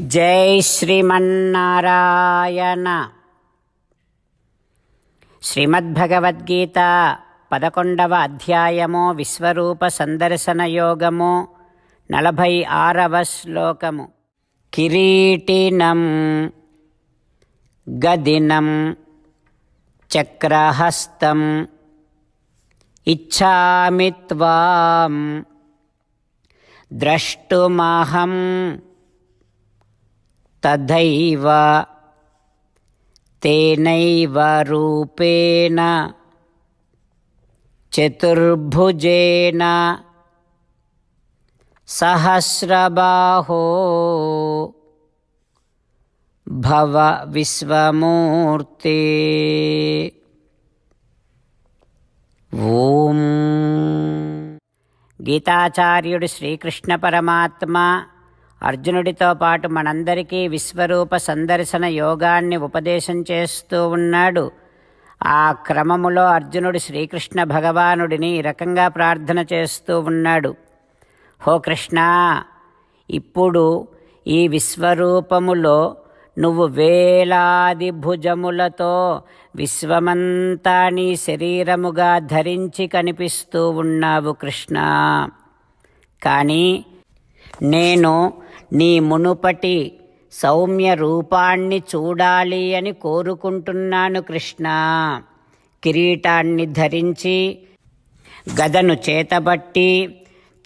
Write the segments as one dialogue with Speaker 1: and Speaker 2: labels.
Speaker 1: జై శ్రీమన్నారాయణ. శ్రీమద్భగవద్గీత పదకొండవ అధ్యాయము విశ్వరూప సందర్శన యోగము నలభై ఆరవ శ్లోకము. కిరీటినం గదినం చక్రహస్తం ఇచ్చామి త్వాం ద్రష్టుమహం తథైవ తేనైవ రూపేణ చతుర్భుజేన సహస్రబాహో భవ విశ్వమూర్తి ఓం గీతాచార్యుడు శ్రీకృష్ణ పరమాత్మ అర్జునుడితో పాటు మనందరికీ విశ్వరూప సందర్శన యోగాన్ని ఉపదేశం చేస్తూ ఉన్నాడు. ఆ క్రమములో అర్జునుడు శ్రీకృష్ణ భగవానుడిని ఈ రకంగా ప్రార్థన చేస్తూ ఉన్నాడు. హో కృష్ణ ఇప్పుడు ఈ విశ్వరూపములో నువ్వు వేలాది భుజములతో విశ్వమంతా నీ శరీరముగా ధరించి కనిపిస్తూ ఉన్నావు కృష్ణ. కానీ నేను నీ మునుపటి సౌమ్య రూపాన్ని చూడాలి అని కోరుకుంటున్నాను కృష్ణ. కిరీటాన్ని ధరించి గదను చేతబట్టి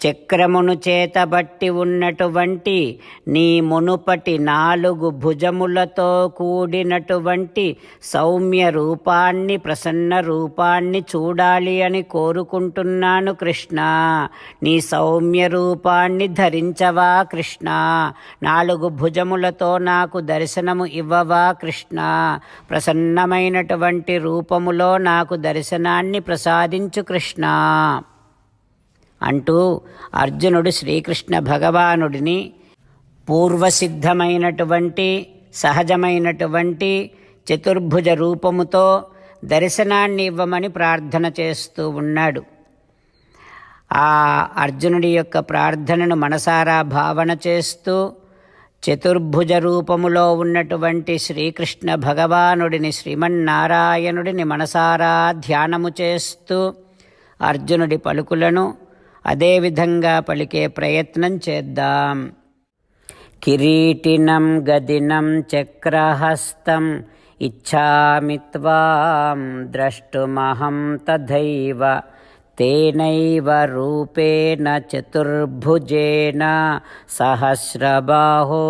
Speaker 1: చక్రమును చేతబట్టి ఉన్నటువంటి నీ మునుపటి నాలుగు భుజములతో కూడినటువంటి సౌమ్య రూపాన్ని ప్రసన్న రూపాన్ని చూడాలి అని కోరుకుంటున్నాను కృష్ణ. నీ సౌమ్య రూపాన్ని ధరించవా కృష్ణ? నాలుగు భుజములతో నాకు దర్శనము ఇవ్వవా కృష్ణ? ప్రసన్నమైనటువంటి రూపములో నాకు దర్శనాన్ని ప్రసాదించు కృష్ణ. అంటూ అర్జునుడు శ్రీకృష్ణ భగవానుడిని పూర్వసిద్ధమైనటువంటి సహజమైనటువంటి చతుర్భుజ రూపముతో దర్శనాన్ని ఇవ్వమని ప్రార్థన చేస్తూ ఉన్నాడు. ఆ అర్జునుడి యొక్క ప్రార్థనను మనసారా భావన చేస్తూ చతుర్భుజ రూపములో ఉన్నటువంటి శ్రీకృష్ణ భగవానుడిని శ్రీమన్నారాయణుడిని మనసారా ధ్యానము చేస్తూ అర్జునుడి పలుకులను అదేవిధంగా పలికే ప్రయత్నం చేద్దాం. కిరీటినం గదినం చక్రహస్తం ఇచ్చామి త్వాం ద్రష్టుమహం తథైవ తేనైవ రూపేణ చతుర్భుజేన సహస్రబాహో.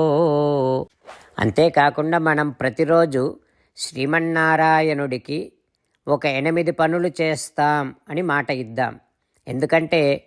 Speaker 1: అంతేకాకుండా మనం ప్రతిరోజు శ్రీమన్నారాయణుడికి ఒక ఎనిమిది పనులు చేస్తాం అని మాట ఇద్దాం. ఎందుకంటే